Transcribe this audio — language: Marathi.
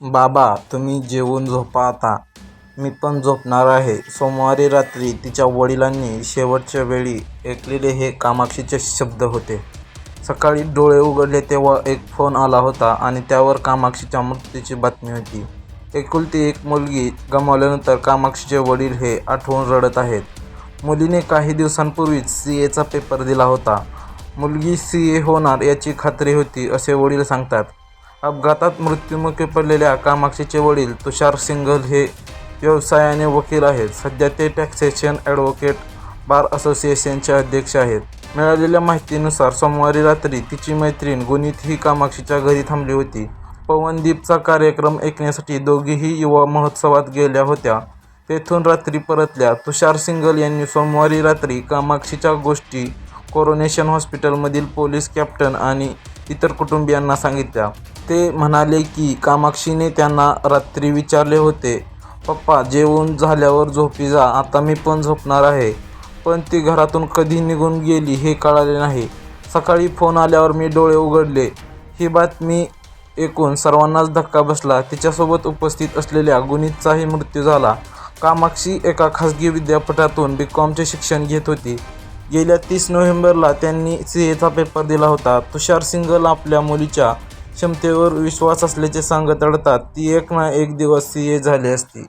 बाबा तुम्ही जेवून झोपा आता. मी पण झोपणार आहे. सोमवारी रात्री तिच्या वडिलांनी शेवटच्या वेळी ऐकलेले हे कामाक्षीचे शब्द होते. सकाळी डोळे उघडले तेव्हा एक फोन आला होता आणि त्यावर कामाक्षीच्या मृत्यूची बातमी होती. एकुलती एक मुलगी गमावल्यानंतर कामाक्षीचे वडील हे आठवून रडत आहेत. मुलीने काही दिवसांपूर्वीच सी एचा पेपर दिला होता. मुलगी सी ए होणार याची खात्री होती असे वडील सांगतात. अपघातात मृत्युमुखी पडलेल्या कामाक्षीचे वडील तुषार सिंघल हे व्यवसायाने वकील आहेत. सध्या ते टॅक्सेशन ॲडव्होकेट बार असोसिएशनचे अध्यक्ष आहेत. मिळालेल्या माहितीनुसार सोमवारी रात्री तिची मैत्रीण गुनीत ही कामाक्षीच्या घरी थांबली होती. पवनदीपचा कार्यक्रम ऐकण्यासाठी दोघीही युवा महोत्सवात गेल्या होत्या. तेथून रात्री परतल्या तुषार सिंगल यांनी सोमवारी रात्री कामाक्षीच्या गोष्टी कोरोनेशन हॉस्पिटलमधील पोलीस कॅप्टन आणि इतर कुटुंबियांना सांगितल्या. ते म्हणाले की कामाक्षीने त्यांना रात्री विचारले होते पप्पा जेवण झाल्यावर झोपी जा आता मी पण झोपणार आहे. पण ती घरातून कधी निघून गेली हे कळाले नाही. सकाळी फोन आल्यावर मी डोळे उघडले. ही बातमी ऐकून सर्वांनाच धक्का बसला. तिच्यासोबत उपस्थित असलेल्या गुणीतचाही मृत्यू झाला. कामाक्षी एका खासगी विद्यापीठातून बी कॉमचे शिक्षण घेत होती. गेल्या तीस नोव्हेंबरला त्यांनी सी एचा पेपर दिला होता. तुषार सिंगल आपल्या मुलीच्या क्षमतेवर विश्वास असल्याचे सांगत अडतात ती एक ना एक दिवस सी ए झाली असती.